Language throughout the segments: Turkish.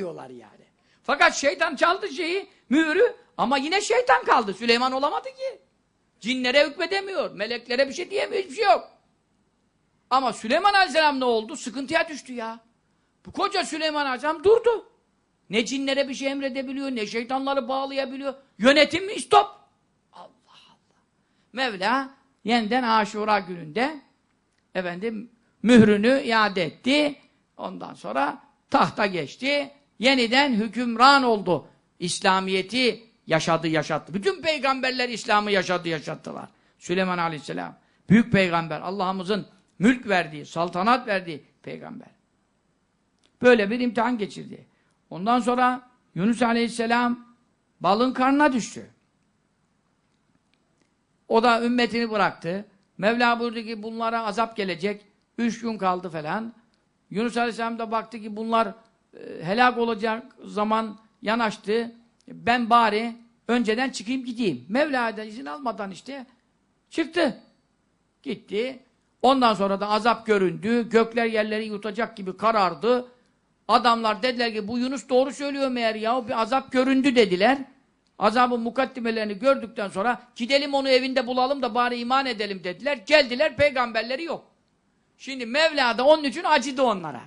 diyorlar yani. Fakat şeytan çaldı şeyi, mührü ama yine şeytan kaldı. Süleyman olamadı ki. Cinlere hükmedemiyor, meleklere bir şey diyemiyor, hiçbir şey yok. Ama Süleyman Aleyhisselam ne oldu? Sıkıntıya düştü ya. Bu koca Süleyman Aleyhisselam durdu. Ne cinlere bir şey emredebiliyor, ne şeytanları bağlayabiliyor. Yönetim mi? Stop. Allah Allah. Mevla yeniden Aşura gününde efendim mührünü iade etti. Ondan sonra tahta geçti. Yeniden hükümran oldu. İslamiyeti yaşadı, yaşattı. Bütün peygamberler İslam'ı yaşadı, yaşattılar. Süleyman Aleyhisselam. Büyük peygamber. Allah'ımızın mülk verdiği, saltanat verdiği peygamber. Böyle bir imtihan geçirdi. Ondan sonra Yunus Aleyhisselam balın karnına düştü. O da ümmetini bıraktı. Mevla buyurdu ki bunlara azap gelecek. Üç gün kaldı falan. Yunus Aleyhisselam da baktı ki bunlar helak olacak zaman yanaştı. Ben bari önceden çıkayım gideyim. Mevla'dan izin almadan işte çıktı. Gitti. Ondan sonra da azap göründü. Gökler yerleri yutacak gibi karardı. Adamlar dediler ki bu Yunus doğru söylüyor meğer ya bir azap göründü dediler. Azabın mukaddimelerini gördükten sonra gidelim onu evinde bulalım da bari iman edelim dediler. Geldiler peygamberleri yok. Şimdi Mevla da onun için acıdı onlara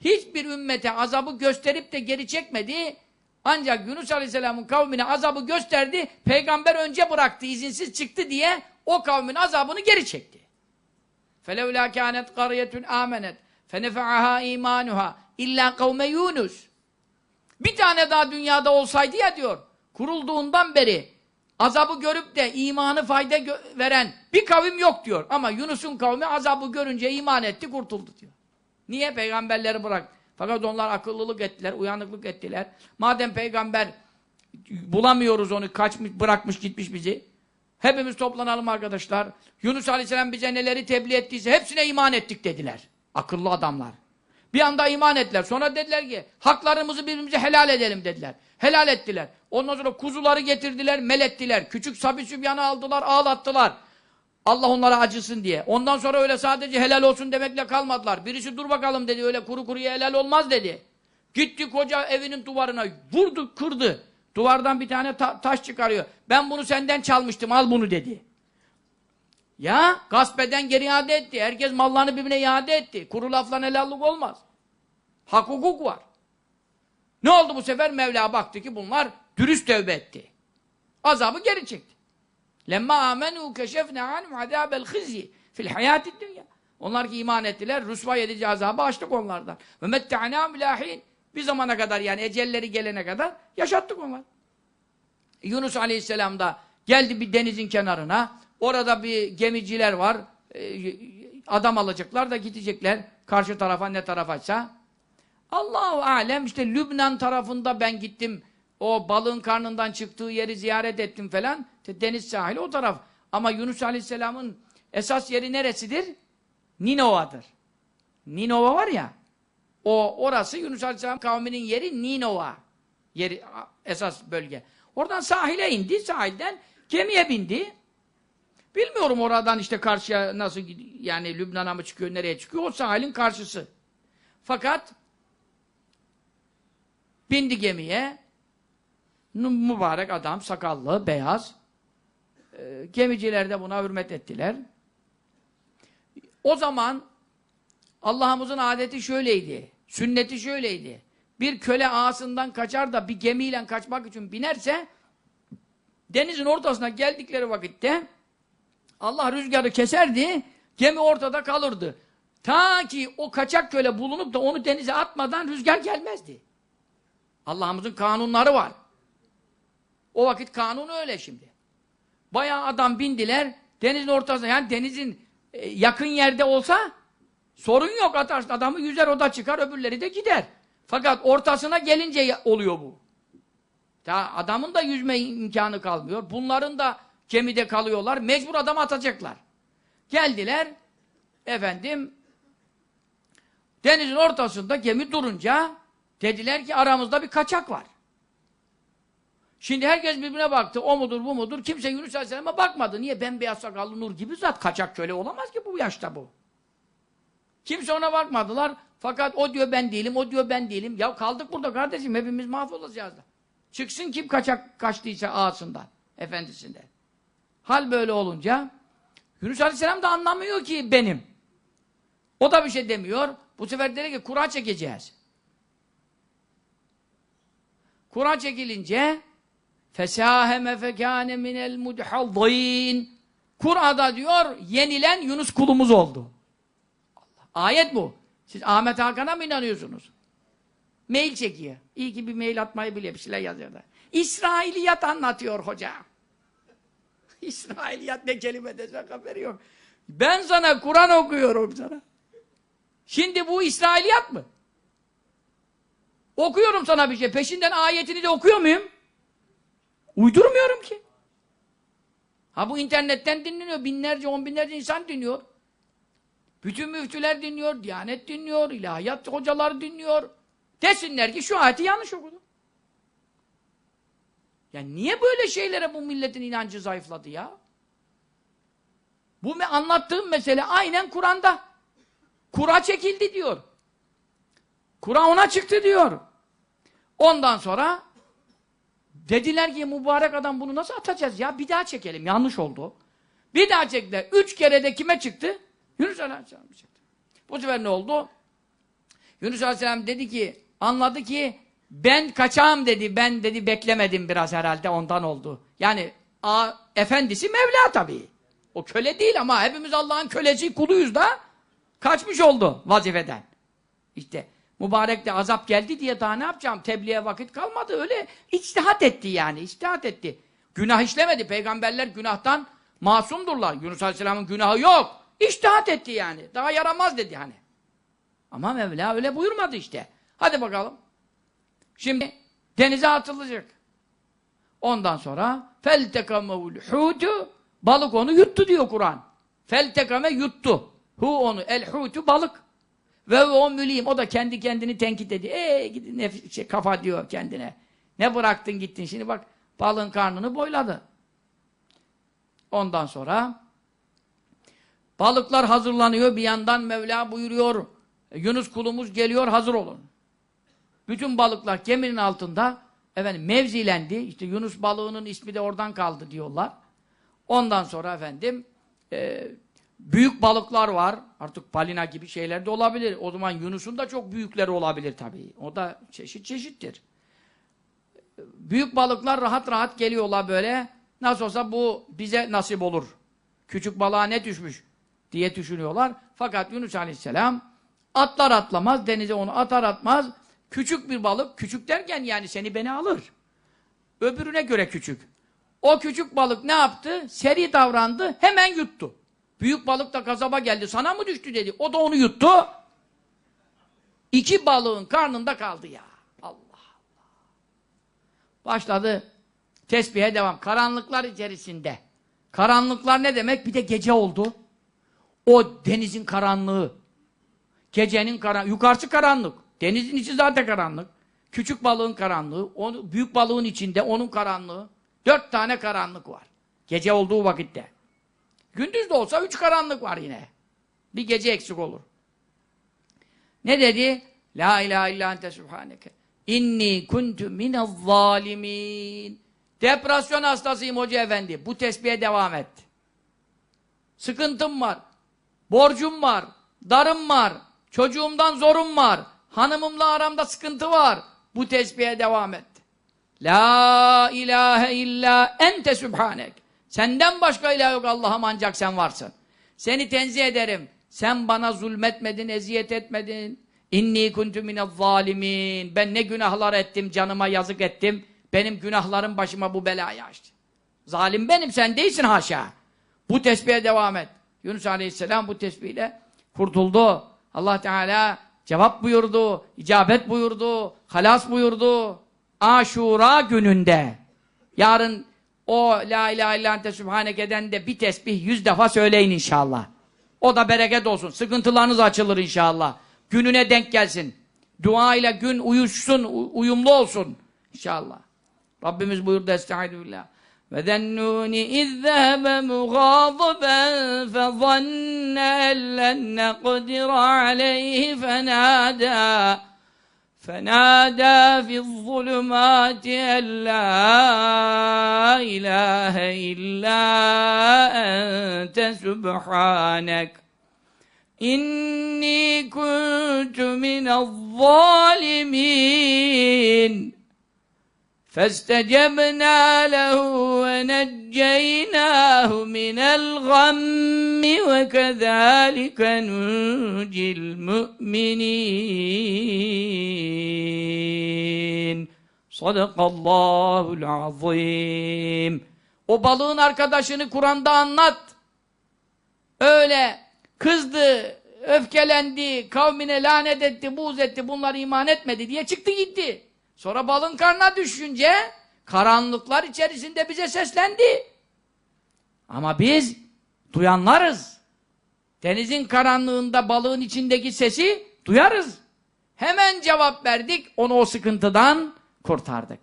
Hiçbir ümmete azabı gösterip de geri çekmedi. Ancak Yunus Aleyhisselam'ın kavmine azabı gösterdi. Peygamber önce bıraktı, izinsiz çıktı diye o kavmin azabını geri çekti. فَلَوْلَا كَانَتْ قَرْيَةٌ آمَنَتْ فَنَفَعَهَا اِيمَانُهَا اِلَّا قَوْمَ Yunus. Bir tane daha dünyada olsaydı ya diyor, kurulduğundan beri azabı görüp de imanı fayda gö- veren bir kavim yok diyor. Ama Yunus'un kavmi azabı görünce iman etti, kurtuldu diyor. Niye? Peygamberleri bırak. Fakat onlar akıllılık ettiler, uyanıklık ettiler. Madem peygamber bulamıyoruz onu, kaçmış, bırakmış gitmiş bizi. Hepimiz toplanalım arkadaşlar. Yunus Aleyhisselam bize neleri tebliğ ettiyse hepsine iman ettik dediler. Akıllı adamlar. Bir anda iman ettiler. Sonra dediler ki haklarımızı birbirimize helal edelim dediler. Helal ettiler. Ondan sonra kuzuları getirdiler, melettiler. Küçük sabi sübyanı aldılar, ağlattılar. Allah onlara acısın diye. Ondan sonra öyle sadece helal olsun demekle kalmadılar. Birisi dur bakalım dedi, öyle kuru kuruya helal olmaz dedi. Gitti koca evinin duvarına, vurdu, kırdı. Duvardan bir tane ta- taş çıkarıyor. Ben bunu senden çalmıştım, al bunu dedi. Ya gasp eden geri iade etti. Herkes mallarını birbirine iade etti. Kuru lafla helallik olmaz. Hak hukuk var. Ne oldu bu sefer? Mevla baktı ki bunlar dürüst tövbe etti. Azabı geri çekti. Lemma amenu keşefne anhum azabel hizyi fil hayatid dünya. Onlar ki iman ettiler, rüsva edici azabı açtık onlardan. Ve mette'anâ bilahin. Bir zamana kadar yani ecelleri gelene kadar yaşattık onlar. Yunus Aleyhisselam da geldi bir denizin kenarına. Orada bir gemiciler var. Ee, adam alacaklar da gidecekler. Karşı tarafa ne tarafaysa. Allahu alem işte Lübnan tarafında ben gittim. O balığın karnından çıktığı yeri ziyaret ettim falan. İşte deniz sahili o taraf. Ama Yunus Aleyhisselam'ın esas yeri neresidir? Ninova'dır. Ninova var ya. O orası Yunus Aleyhisselam kavminin yeri Ninova. Yeri esas bölge. Oradan sahile indi. Sahilden gemiye bindi. Bilmiyorum oradan işte karşıya nasıl yani Lübnan'a mı çıkıyor, nereye çıkıyor? O sahilin karşısı. Fakat bindi gemiye. Mübarek adam, sakallı, beyaz. Ee, gemiciler de buna hürmet ettiler. O zaman Allah'ımızın adeti şöyleydi. Sünneti şöyleydi. Bir köle ağasından kaçar da bir gemiyle kaçmak için binerse denizin ortasına geldikleri vakitte Allah rüzgarı keserdi, gemi ortada kalırdı. Ta ki o kaçak köle bulunup da onu denize atmadan rüzgar gelmezdi. Allah'ımızın kanunları var. O vakit kanunu öyle şimdi. Bayağı adam bindiler, denizin ortasına, yani denizin e, yakın yerde olsa sorun yok atarsın. Adamı yüzer o da çıkar, öbürleri de gider. Fakat ortasına gelince oluyor bu. Ta adamın da yüzme imkanı kalmıyor. Bunların da gemide kalıyorlar. Mecbur adamı atacaklar. Geldiler. Efendim denizin ortasında gemi durunca dediler ki aramızda bir kaçak var. Şimdi herkes birbirine baktı. O mudur bu mudur? Kimse Yunus Aleyhisselam'a bakmadı. Niye? Bembeyaz sakallı nur gibi zat. Kaçak köle olamaz ki bu yaşta bu. Kimse ona bakmadılar. Fakat o diyor ben değilim, o diyor ben değilim. Ya kaldık burada kardeşim, hepimiz mahvolacağız da. Çıksın kim kaçak kaçtıysa ağasından, efendisinden. Hal böyle olunca Yunus Aleyhisselam da anlamıyor ki benim. O da bir şey demiyor. Bu sefer dedi ki kura çekeceğiz. Kura çekilince fesâheme fekâne minel mudhallîn Kur'a'da diyor yenilen Yunus kulumuz oldu. Ayet bu. Siz Ahmet Hakan'a mı inanıyorsunuz? Mail çekiyor. İyi ki bir mail atmayı biliyor. Bir şeyler yazıyor da. İsrailiyat anlatıyor hoca. İsrailiyat ne kelime desek haberi yok. Ben sana Kur'an okuyorum sana. Şimdi bu İsrailiyat mı? Okuyorum sana bir şey. Peşinden ayetini de okuyor muyum? Uydurmuyorum ki. Ha bu internetten dinleniyor. Binlerce, on binlerce insan dinliyor. Bütün müftüler dinliyor, Diyanet dinliyor, ilahiyat hocaları dinliyor. Desinler ki şu ayeti yanlış okudu. Ya niye böyle şeylere bu milletin inancı zayıfladı ya? Bu anlattığım mesele aynen Kur'an'da. Kura çekildi diyor. Kura ona çıktı diyor. Ondan sonra dediler ki mübarek adam bunu nasıl atacağız ya? Bir daha çekelim. Yanlış oldu. Bir daha çektiler. Üç kere de kime çıktı? Yunus Aleyhisselam çıktı. Bu sefer ne oldu? Yunus Aleyhisselam dedi ki, anladı ki ben kaçağım dedi. Ben dedi beklemedim biraz herhalde ondan oldu. Yani a, efendisi Mevla tabii. O köle değil ama hepimiz Allah'ın kölesi kuluyuz da kaçmış oldu vazifeden. İşte mübarek de azap geldi diye daha ne yapacağım? Tebliğe vakit kalmadı. Öyle içtihat etti yani. içtihat etti. Günah işlemedi. Peygamberler günahtan masumdurlar. Yunus Aleyhisselam'ın günahı yok. İçtihat etti yani. Daha yaramaz dedi hani. Ama Mevla öyle buyurmadı işte. Hadi bakalım. Şimdi denize atılacak. Ondan sonra feltekamevul hutu balık onu yuttu diyor Kur'an. Feltekame yuttu. Hu onu el hutu balık. Ve o mülim o da kendi kendini tenkit ediyor. Eee gidin nef- şey, kafa diyor kendine. Ne bıraktın gittin şimdi bak balığın karnını boyladı. Ondan sonra balıklar hazırlanıyor bir yandan Mevla buyuruyor. Yunus kulumuz geliyor hazır olun. Bütün balıklar geminin altında efendim mevzilendi. İşte Yunus balığının ismi de oradan kaldı diyorlar. Ondan sonra efendim e, büyük balıklar var. Artık balina gibi şeyler de olabilir. O zaman Yunus'un da çok büyükleri olabilir tabii. O da çeşit çeşittir. Büyük balıklar rahat rahat geliyorlar böyle. Nasıl olsa bu bize nasip olur. Küçük balığa ne düşmüş diye düşünüyorlar. Fakat Yunus Aleyhisselam atlar atlamaz, denize onu atar atmaz. Küçük bir balık, küçük derken yani seni beni alır. Öbürüne göre küçük. O küçük balık ne yaptı? Seri davrandı, hemen yuttu. Büyük balık da kasaba geldi, sana mı düştü dedi. O da onu yuttu. İki balığın karnında kaldı ya. Allah Allah. Başladı tesbihe devam. Karanlıklar içerisinde. Karanlıklar ne demek? Bir de gece oldu. O denizin karanlığı. Gecenin karanlığı. Yukarısı karanlık. Denizin içi zaten karanlık. Küçük balığın karanlığı. Onu, büyük balığın içinde onun karanlığı. Dört tane karanlık var. Gece olduğu vakitte. Gündüz de olsa üç karanlık var yine. Bir gece eksik olur. Ne dedi? La ilahe illa ente subhaneke. İnni kuntu minez zalimin. Depresyon hastasıyım hoca efendi. Bu tesbihe devam et. Sıkıntım var. Borcum var. Darım var. Çocuğumdan zorum var. Hanımımla aramda sıkıntı var. Bu tesbihe devam et. La ilahe illa ente subhanek. Senden başka ilah yok Allah'ım ancak sen varsın. Seni tenzih ederim. Sen bana zulmetmedin, eziyet etmedin. İnni kuntu minez zalimin. Ben ne günahlar ettim, canıma yazık ettim. Benim günahlarım başıma bu belayı açtı. Zalim benim, sen değilsin haşa. Bu tesbihe devam et. Yunus Aleyhisselam bu tesbihle kurtuldu. Allah Teala cevap buyurdu, icabet buyurdu, halas buyurdu. Aşura gününde. Yarın o la ilahe illa ente sübhanekeden de bir tesbih yüz defa söyleyin inşallah. O da bereket olsun. Sıkıntılarınız açılır inşallah. Gününe denk gelsin. Dua ile gün uyuşsun, uyumlu olsun inşallah. Rabbimiz buyurdu Estaizu billah. Ve zennuni izzehebe mugaziben fe zanne ellen nekdir aleyhi fenada. فنادى في الظلمات أن لا إله إلا أنت سبحانك. إني كنت من الظالمين. فاستجبنا له ونجيناه من الغم وكذلك ننجي المؤمنين. Sadakallahul azim. O balığın arkadaşını Kur'an'da anlat. Öyle kızdı, öfkelendi, kavmine lanet etti, buğz etti, bunlar iman etmedi diye çıktı gitti. Sonra balın karnına düşünce karanlıklar içerisinde bize seslendi. Ama biz duyanlarız. Denizin karanlığında balığın içindeki sesi duyarız. Hemen cevap verdik onu o sıkıntıdan kurtardık.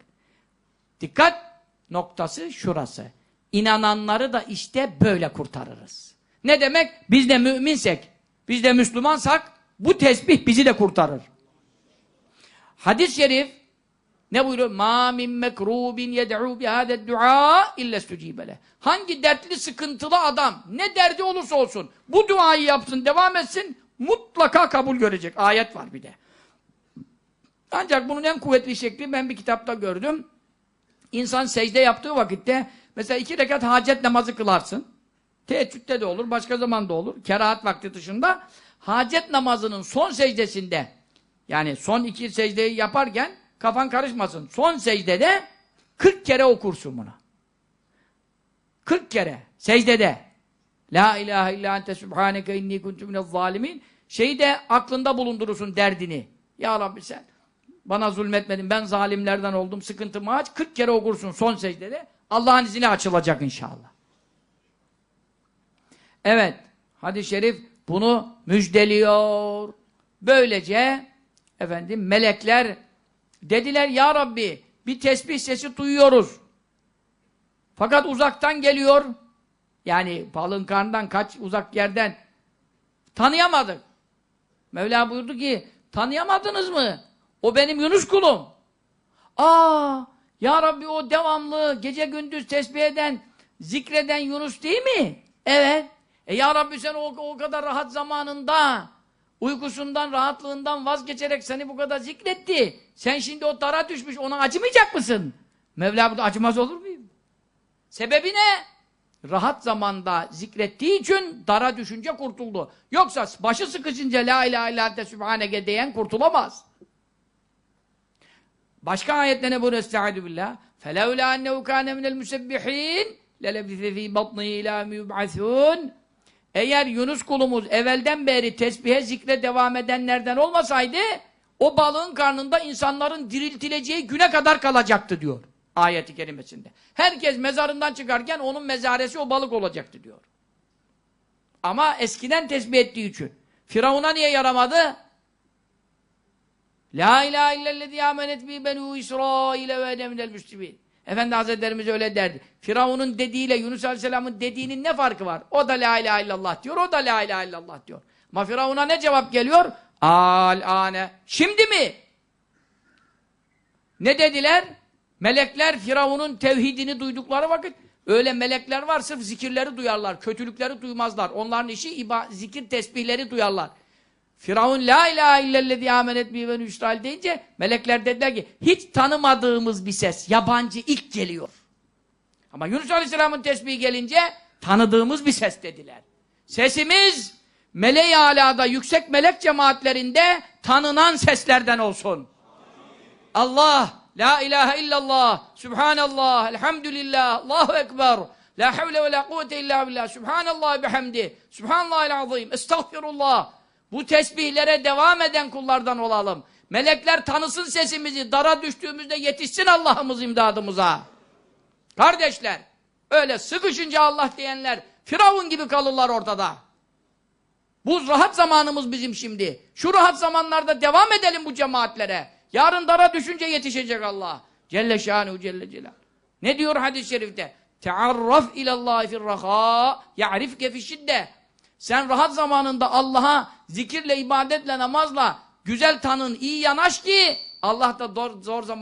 Dikkat noktası şurası. İnananları da işte böyle kurtarırız. Ne demek? Biz de müminsek, biz de Müslümansak bu tesbih bizi de kurtarır. Hadis-i şerif ne buyuruyor? Ma min mekrubin yed'u bihâde du'a illa stucibele. Hangi dertli sıkıntılı adam ne derdi olursa olsun bu duayı yapsın devam etsin mutlaka kabul görecek. Ayet var bir de. Ancak bunun en kuvvetli şekli ben bir kitapta gördüm. İnsan secde yaptığı vakitte mesela iki rekat hacet namazı kılarsın. Teheccüde de olur, başka zaman da olur. Kerahat vakti dışında. Hacet namazının son secdesinde yani son iki secdeyi yaparken kafan karışmasın. Son secdede 40 kere okursun bunu. 40 kere secdede. La ilahe illa ente subhaneke inni kuntu minez zalimin. Şeyi de aklında bulundurursun derdini. Ya Rabbi sen bana zulmetmedin, ben zalimlerden oldum, sıkıntımı aç. 40 kere okursun son secdede. Allah'ın izniyle açılacak inşallah. Evet, hadis-i şerif bunu müjdeliyor. Böylece efendim melekler dediler ya Rabbi bir tesbih sesi duyuyoruz. Fakat uzaktan geliyor. Yani balın karnından kaç uzak yerden tanıyamadık. Mevla buyurdu ki tanıyamadınız mı? O benim Yunus kulum. Aa, ya Rabbi o devamlı gece gündüz tesbih eden, zikreden Yunus değil mi? Evet. E ya Rabbi sen o, o kadar rahat zamanında uykusundan, rahatlığından vazgeçerek seni bu kadar zikretti. Sen şimdi o dara düşmüş, ona acımayacak mısın? Mevla burada acımaz olur muyum? Sebebi ne? Rahat zamanda zikrettiği için dara düşünce kurtuldu. Yoksa başı sıkışınca la ilahe illallah sübhaneke diyen kurtulamaz. Başka ayette ne bunu estaizu billah? فَلَوْلَا أَنَّهُ كَانَ مِنَ الْمُسَبِّحِينَ لَلَبِثَ ف۪ي بَطْنِهِ اِلَى يُبْعَثُونَ Eğer Yunus kulumuz evvelden beri tesbihe zikre devam edenlerden olmasaydı o balığın karnında insanların diriltileceği güne kadar kalacaktı diyor ayeti kerimesinde. Herkes mezarından çıkarken onun mezaresi o balık olacaktı diyor. Ama eskiden tesbih ettiği için. Firavun'a niye yaramadı? La ilahe illellezî âmenet bî benû İsraîle ve enemnel müslimîn. Efendi Hazretlerimiz öyle derdi. Firavun'un dediğiyle Yunus Aleyhisselam'ın dediğinin ne farkı var? O da la ilahe illallah diyor, o da la ilahe illallah diyor. Ama Firavun'a ne cevap geliyor? Al-ane. Şimdi mi? Ne dediler? Melekler Firavun'un tevhidini duydukları vakit öyle melekler var sırf zikirleri duyarlar, kötülükleri duymazlar. Onların işi iba, zikir tesbihleri duyarlar. Firavun la ilahe illellezî âmenet bî ve İsrail deyince melekler dediler ki hiç tanımadığımız bir ses, yabancı ilk geliyor. Ama Yunus Aleyhisselam'ın tesbihi gelince tanıdığımız bir ses dediler. Sesimiz meleği alada yüksek melek cemaatlerinde tanınan seslerden olsun. Allah, la ilahe illallah, subhanallah, elhamdülillah, Allahu ekber, la havle ve la kuvvete illa billah, subhanallah bihamdi, subhanallahil azim, estağfirullah. Bu tesbihlere devam eden kullardan olalım. Melekler tanısın sesimizi, dara düştüğümüzde yetişsin Allah'ımız imdadımıza. Kardeşler, öyle sıkışınca Allah diyenler, Firavun gibi kalırlar ortada. Bu rahat zamanımız bizim şimdi. Şu rahat zamanlarda devam edelim bu cemaatlere. Yarın dara düşünce yetişecek Allah. Celle şanuhu celle celal. Ne diyor hadis-i şerifte? Tearraf ilallahi firraha ya'rifke fişidde. Sen rahat zamanında Allah'a zikirle, ibadetle, namazla güzel tanın, iyi yanaş ki Allah da zor, zor zaman